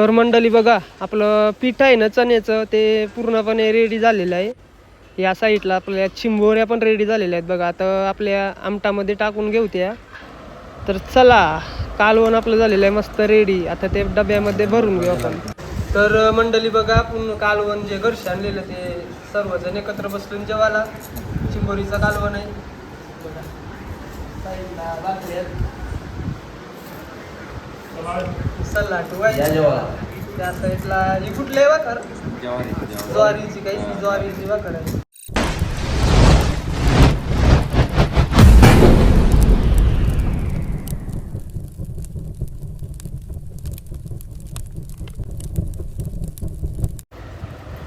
तर मंडळी बघा आपलं पीठ आहे ना चण्याचं ते पूर्णपणे रेडी झालेलं आहे. या साईडला आपल्या चिंबोऱ्या पण रेडी झालेल्या आहेत बघा. आता आपल्या आमटामध्ये टाकून घेऊ त्या तर चला कालवण आपलं झालेलं आहे मस्त रेडी आता ते डब्यामध्ये भरून घेऊ आपण. तर मंडळी बघा आपण कालवण जे घरशी आणलेलं ते सर्वजण एकत्र बसलून जेवायला. चिंबोरीचं कालवण आहे. बघा. साईडला या जेवायला त्या साईडला ही कुठली ज्वारीची काही ज्वारीची वाकर आहे.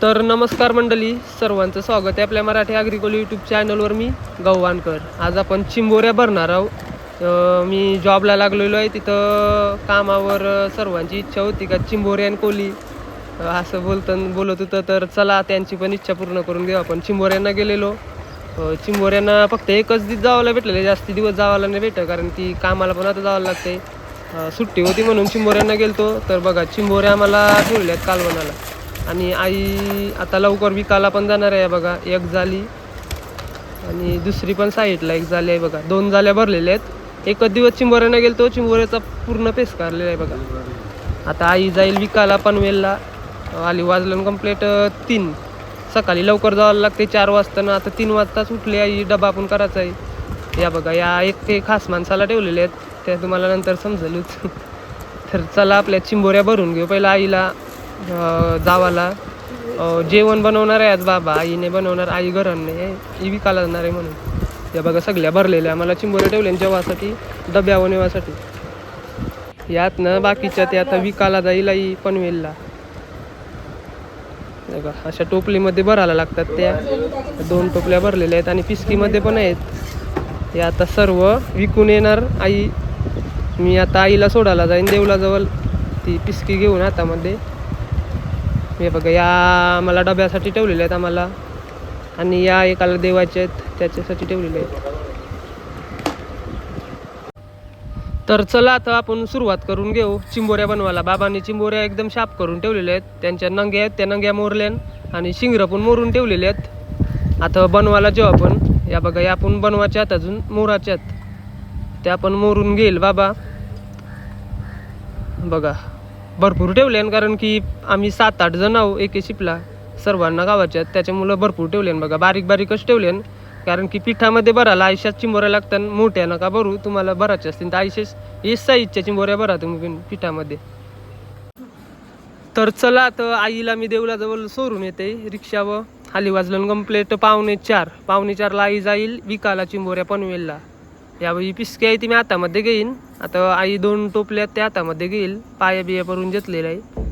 तर नमस्कार मंडळी सर्वांचं स्वागत आहे आपल्या मराठी अग्रिकोल यूट्यूब चॅनलवर मी गव्हाणकर. आज आपण चिंबोऱ्या भरणार आहोत. तर मी जॉबला लागलेलो आहे. तिथं कामावर सर्वांची इच्छा होती का चिंबोऱ्या आणि कोली. असं बोलतं बोलत होतं तर चला त्यांची पण इच्छा पूर्ण करून घेऊ आपण. चिंबोऱ्यांना गेलेलो. चिंबोऱ्यांना फक्त एकच दिवस जावायला भेटलेलं जास्ती दिवस जावायला नाही भेटत कारण की कामाला पण आता जावं लागते. सुट्टी होती म्हणून चिंबोऱ्यांना गेलतो. तर बघा चिंबोऱ्या आम्हाला ठेवल्यात आहेत कालवणाला आणि आई आता लवकर विकायला पण जाणार आहे बघा एक झाली आणि दुसरी पण साईडला एक झाली आहे बघा. दोन जाल्या भरलेल्या आहेत. एकच दिवस चिंबोऱ्यानं गेलतो चिंबोऱ्याचा पूर्ण पेस काढलेला आहे बघा. आता आई जाईल विकाला पनवेलला. आली वाजलं कंप्लेट तीन. सकाळी लवकर जावं लागते चार वाजता ना. आता तीन वाजताच उठले आई डबा आपण करायचा आहे. या बघा या एक ते खास माणसाला ठेवलेले आहेत. त्या तुम्हाला नंतर समजलच. तर चला आपल्या चिंबोऱ्या भरून घेऊ. पहिला आईला जावाला. जेवण बनवणार आहे आज बाबा. आईने बनवणार आई घरांनी. नाही आई विकायला जाणार आहे म्हणून. या बघा सगळ्या भरलेल्या मला चिंबोऱ्या ठेवल्या जेवासाठी डब्या नेवासाठी यात ना बाकीच्या ते आता विकायला जाईल आई पनवेलला. बघा अशा टोपलीमध्ये भरायला लागतात त्या. दोन टोपल्या भरलेल्या आहेत आणि पिस्कीमध्ये पण आहेत. हे आता सर्व विकून येणार आई. मी आता आईला सोडायला जाईन देवलाजवळ ती पिस्की घेऊन हातामध्ये. हे बघा या मला डब्यासाठी ठेवलेल्या आहेत आम्हाला. आणि या एकाला देवाचे आहेत. त्याच्यासाठी ठेवलेले आहेत. तर चला आता आपण सुरुवात करून घेऊ. चिंबोऱ्या बनवायला. बाबांनी चिंबोऱ्या एकदम शाप करून ठेवलेल्या आहेत. त्यांच्या नंग्या आहेत. त्या नंग्या मोरल्यान आणि शिंगरं पण मोरून ठेवलेले आहेत. आता बनवायला जेव्हा आपण. या बघा या आपण बनवायच्या आहेत अजून. मोराच्या आहेत. त्या पण मोरून घेईल बाबा. बघा भरपूर ठेवल्यान कारण की आम्ही सात आठ जण आहो एके शिपला. सर्वांना गावाच्यात त्याच्यामुळं भरपूर ठेवल्यान बघा बारीक बारीकच ठेवल्यान कारण की पिठामध्ये भरायला आयुष्यात चिंबोऱ्या लागतात मोठ्या नका भरू तुम्हाला भरायचे असतील तर आयुष्यास एस साईजच्या चिंबोऱ्या भरा तुम्ही पिठामध्ये. तर चला आता आईला मी देवलाजवळ सोडून येते. रिक्षा व खाली वाजलं कंप्लेट पावणे चार. पावणे चारला आई जाईल विकाला चिंबोऱ्या पनवेलला. यावेळी पिसकी आहे ती मी हातामध्ये घेईन. आता आई दोन टोपल्या त्या हातामध्ये घेईल. पाया बिया भरून घेतलेला आहे.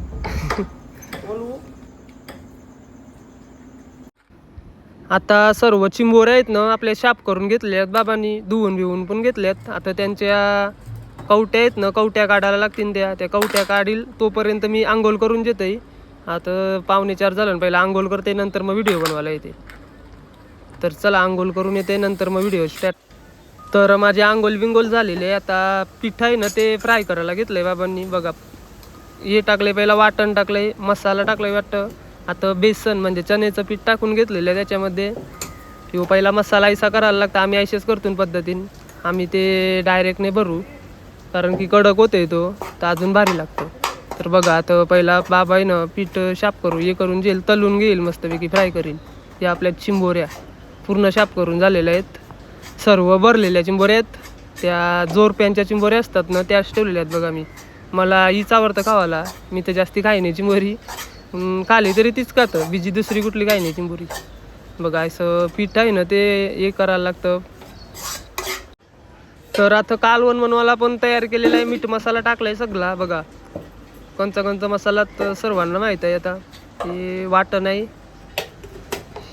आता सर्व चिंबोऱ्या आहेत ना आपल्या शाप करून घेतल्या आहेत बाबांनी धुवून बिवून पण घेतल्यात. आता त्यांच्या कवट्या आहेत ना कवट्या काढायला लागतील त्या. त्या कवट्या काढील तोपर्यंत मी आंघोळ करून घेते. आता पावणे चार झालं ना पहिला आंघोळ करते नंतर मग व्हिडिओ बनवायला येते. तर चला आंघोळ करून येते नंतर मग व्हिडिओ स्टार्ट तर माझे आंघोळ बिंगोल झालेले आता पीठ आहे ना ते फ्राय करायला घेतलंय बाबांनी. बघा हे टाकले पहिला वाटण टाकलंय मसाला टाकलाय वाटतं. आता बेसन म्हणजे चण्याचं पीठ टाकून घेतलेलं आहे त्याच्यामध्ये किंवा पहिला मसाला ऐसा करायला लागतं आम्ही ऐसेच करतो पद्धतीने. आम्ही ते डायरेक्ट नाही भरू कारण की कडक होते तो तर अजून भारी लागतो. तर बघा आता पहिला बाबा ना पीठ शाप करू हे करून जेल तलून घेईल मस्तपैकी फ्राय करील. हे आपल्या चिंबोऱ्या पूर्ण शाप करून झालेल्या आहेत. सर्व भरलेल्या चिंबोऱ्या आहेत. त्या जोरप्यांच्या चिंबोऱ्या असतात ना त्याच ठेवलेल्या आहेत बघा मी. मला हीच आवडतं खावाला. मी तर जास्ती खाई नाही चिंबोरी. खाली तरी तीच खातं. बिजी दुसरी कुठली काही नाही चिंबुरी. बघा असं पीठ आहे ना ते हे करायला लागतं. तर आता कालवण बनवायला पण तयार केलेला आहे. मीठ मसाला टाकलाय सगळा बघा. कोणचा कोणचा मसाला तर सर्वांना माहीत आहे आता. ते वाटण आहे.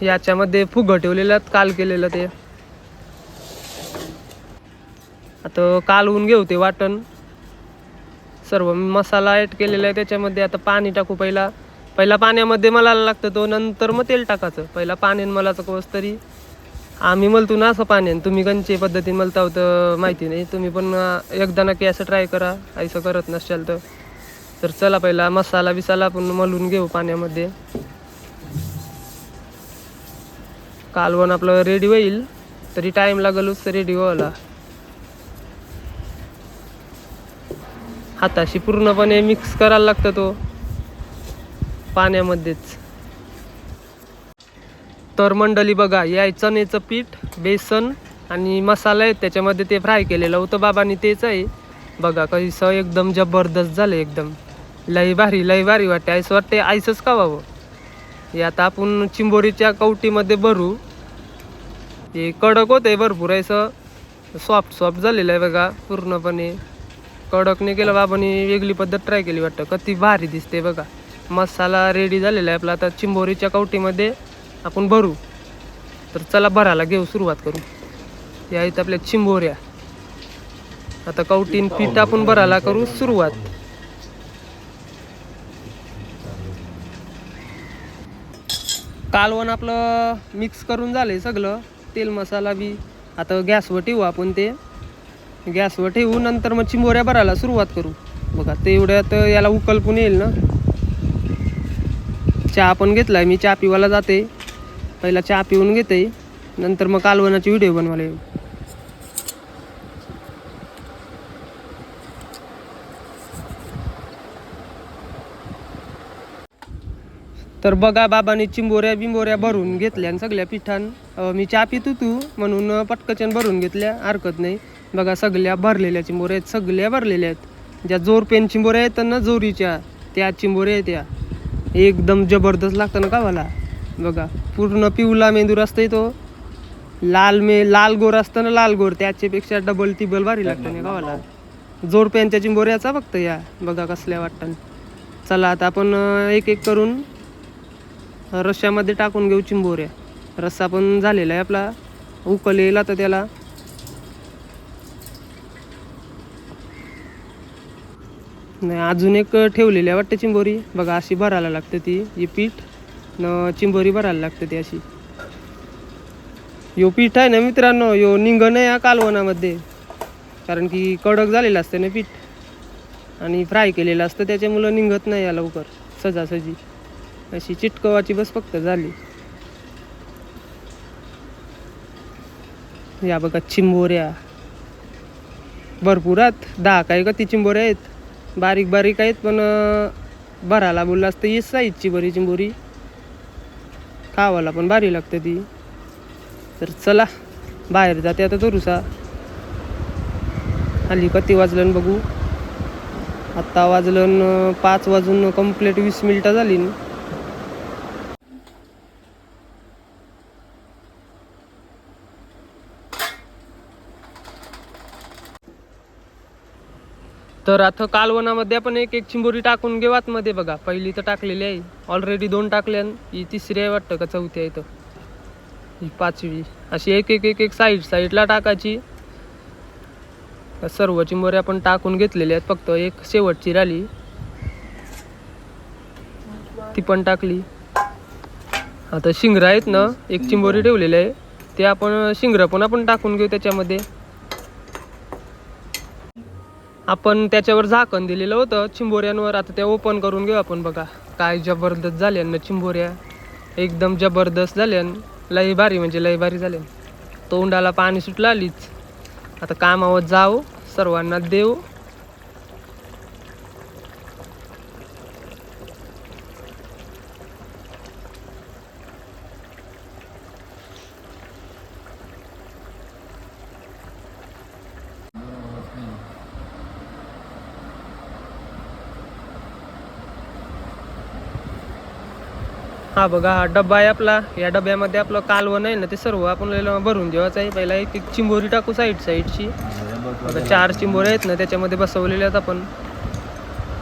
याच्यामध्ये फुगं ठेवलेलं आहेत, काल केलेलं ते. आता कालवून घेऊ ते वाटण. सर्व मसाला ॲड केलेला आहे त्याच्यामध्ये. आता पाणी टाकू पहिला. पहिला पाण्यामध्ये मला लागतं तो नंतर मग तेल टाकायचं. पहिला पाण्यान मलाचं कोस तरी आम्ही मलतो ना असं पाण्यान. तुम्ही कंचे पद्धतीने मलता होतं माहिती नाही. तुम्ही पण एकदा नक्की असं ट्राय करा. असं करत नसाल तर. तर चला पहिला मसाला बिसाला आपण मलून घेऊ पाण्यामध्ये. कालवण आपलं रेडी होईल. तरी टाईम लागलच रेडी व्हायला. हाताशी पूर्णपणे मिक्स करायला लागतं तो. पाण्यामध्येच. तर मंडळी बघा या चण्याचं पीठ बेसन आणि मसाला आहे त्याच्यामध्ये ते फ्राय केलेलं होतं. बाबांनी तेच आहे. बघा कसं एकदम जबरदस्त झालं एकदम. लई भारी लई भारी वाटते आईस वाटते आईसच खावावं. हे आता आपण चिंबोरीच्या कवटीमध्ये भरू. हे कडक होते भरपूर असं सॉफ्ट सॉफ्ट झालेलं आहे बघा पूर्णपणे. कडक नाही केलं बाबांनी वेगळी पद्धत ट्राय केली वाटतं. कती भारी दिसते बघा. मसाला रेडी झालेला आहे आपला. आता चिंबोरीच्या कवटीमध्ये आपण भरू. तर चला भरायला घेऊ सुरुवात करू. या इथं आपल्या चिंबोऱ्या. आता कवटीन पीठ आपण भरायला करू सुरुवात. कालवण आपलं मिक्स करून झालंय सगळं. तेल मसाला बी. आता गॅसवर ठेवू आपण ते. गॅसवर ठेवू नंतर मग चिंबोऱ्या भरायला सुरुवात करू. बघा ते एवढ्यात याला उकल पण येईल ना. चहा पण घेतलाय मी चहा पिवायला जाते. पहिला चहा पिऊन घेते. नंतर मग कालवणाची व्हिडिओ बनवायला येऊ. तर बघा बाबाने चिंबोऱ्या बिंबोऱ्या भरून घेतल्या आणि सगळ्या पिठान. मी चहा पितो तू म्हणून पटकचन भरून घेतल्या हरकत नाही. बघा सगळ्या भरलेल्या चिंबोऱ्या आहेत सगळ्या भरलेल्या आहेत. ज्या जोर पेन चिंबोऱ्या आहेत ना जोरीच्या त्या चिंबोऱ्या आहेत त्या एकदम जबरदस्त लागतं ना कावाला बघा पूर्ण पिवला मेंदूर असतंय तो. लाल मे लाल गोर असतं ना लाल गोर त्याच्यापेक्षा डबल टिबल भारी लागतं ना गावाला जोर पेनच्या चिंबोऱ्याचा फक्त या. बघा कसल्या वाटतं. चला आता आपण एक एक करून रश्श्यामध्ये टाकून घेऊ चिंबोऱ्या. रस्सा पण झालेला आहे आपला. उकलेल आता त्याला. नाही अजून एक ठेवलेली आहे वाटतं चिंबोरी. बघा अशी भरायला लागते ती ही पीठ. न चिंबोरी भरायला लागते ती अशी. यो पीठ आहे ना मित्रांनो यो निंग आहे या कालवणामध्ये कारण की कडक झालेलं असतं ना पीठ. आणि फ्राय केलेलं असतं त्याच्यामुळं निघत नाही या लवकर सजासजी. अशी चिटकवाची बस फक्त झाली. या बघा चिंबोऱ्या. भरपूर आहेत. दहा काय का ती चिंबोऱ्या आहेत? बारीक बारीक आहेत पण भरायला बोललं असतं ही साईजची बरी. चिंबोरी खावाला पण भारी लागते ती. तर चला बाहेर जाते आता तरुसा आली कती वाजलं बघू. आत्ता वाजलं पाच वाजून कंप्लीट वीस मिनटं झाली ना. तर आता कालवणामध्ये आपण एक एक चिंबोरी टाकून घेऊ आतमध्ये बघा. पहिली तर टाकलेली आहे. ऑलरेडी दोन टाकल्या ही तिसरी आहे वाटतं का चौथी आहे तर ही पाचवी. अशी एक एक एक एक साईड साईडला टाकायची. सर्व चिंबोऱ्या आपण टाकून घेतलेल्या आहेत. फक्त एक शेवटची राहिली ती पण टाकली. आता शिंगरं आहेत ना एक चिंबोरी ठेवलेली आहे. ते आपण शिंगरं पण आपण टाकून घेऊ त्याच्यामध्ये. आपण त्याच्यावर झाकण दिलेलं होतं. चिंबोऱ्यांवर आता ते ओपन करून घेऊ आपण बघा. काय जबरदस्त झाले ना चिंबोऱ्या. एकदम जबरदस्त झाल्या लई भारी म्हणजे लई भारी झाले तोंडाला पाणी सुटलं आलीच. आता कामावर जाऊ. सर्वांना देऊ. हा बघा हा डब्बा आहे आपला. या डब्यामध्ये आपलं कालवण आहे ना ते सर्व आपण भरून जेवायचं आहे. पहिला एक चिंबोरी टाकू साईड साईडची आता चार चिंबोऱ्या आहेत ना त्याच्यामध्ये बसवलेल्या आहेत आपण.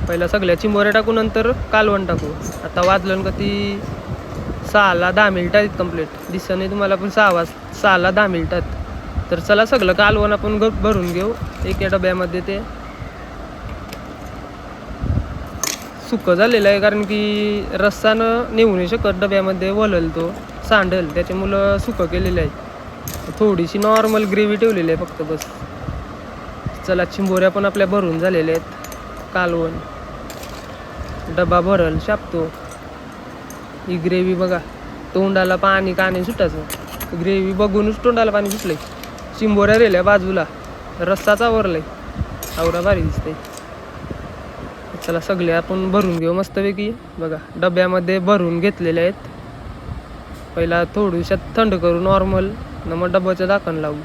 पहिला सगळ्या चिंबोऱ्या टाकू नंतर कालवण टाकू. आता वाजलं का ती सहाला दहा मिनिटं आहेत कंप्लीट दिसत नाही तुम्हाला पण सहा वाज सहाला दहा मिनिटात तर चला सगळं कालवण आपण भरून घेऊ. एका डब्यामध्ये ते. सुकं झालेलं आहे कारण की रस्सानं नेऊ नाही शकत डब्यामध्ये वलल तो सांडल त्याच्यामुळं सुकं केलेलं आहे. थोडीशी नॉर्मल ग्रेव्ही ठेवलेली आहे फक्त बस. चला चिंबोऱ्या पण आपल्या भरून झालेल्या आहेत. कालवण डबा भरल शापतो. ही ग्रेव्ही बघा तोंडाला पाणी काने सुटायचं. ग्रेव्ही बघूनच तोंडाला पाणी सुटलंय. चिंबोऱ्या रेल्या बाजूला रस्साचा चावरलाय. आवरा भारी दिसतंय. चला सगळे आपण भरून घेऊ मस्तपैकी. बघा डब्यामध्ये भरून घेतलेले आहेत. पहिला थोडीशात थंड करू नॉर्मल न मग डब्याचं झाकण लावू.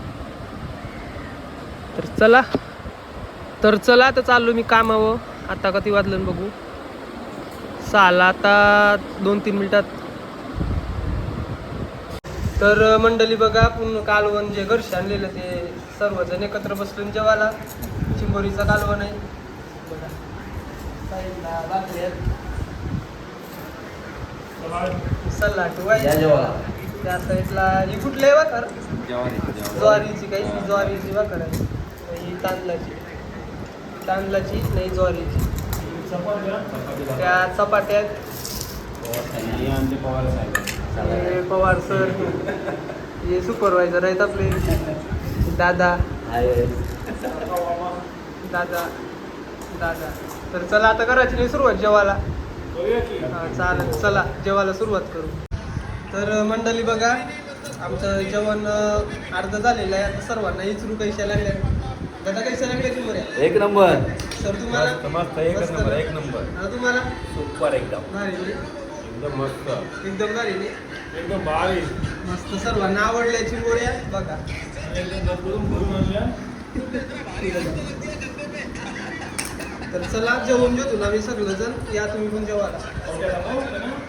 तर चला. तर चला आता चाललो मी कामावं आता कधी वाजलं बघू. साला आता दोन तीन मिनिटात. तर मंडळी बघा आपण कालवण जे घरशी आणलेलं ते सर्वजण एकत्र बसलो जेवायला. चिंबोरीचा कालवण आहे. बघा. जेवायला. त्या साईडला ही कुठली आहे वाकर ज्वारीची काही ज्वारीची वाकर आहे. ही तांदळाची. तांदळाची नाही ज्वारीची. त्या चपात्या आहेत. हे पवार सर. हे सुपरवायझर आहेत आपले. दादा. दादा. दादा. तर चला आता करायची नाही सुरुवात जेवायला. हा, चालेल चला जेवायला सुरुवात करू. तर मंडळी बघा आमचं जेवण अर्ध झालेलं आहे. आता सर्वांना इचरू कैशा लागल्या दादा कैशा लागल्या तुम्हाला एक नंबर. सर तुम्हाला? मस्त मस्त नंबर? एक नंबर. हा, तुम्हाला? सुपर एकदम. भारी नाही? एकदम मस्त. एकदम भारी नाही? एकदम भारी. मस्त सर्वांना आवडल्या चिंबोऱ्या बघा. एकदम भरभरून भरून आणल्या तर चला जेवून घेतो ना मी सगळं जण या तुम्ही पण जेवायला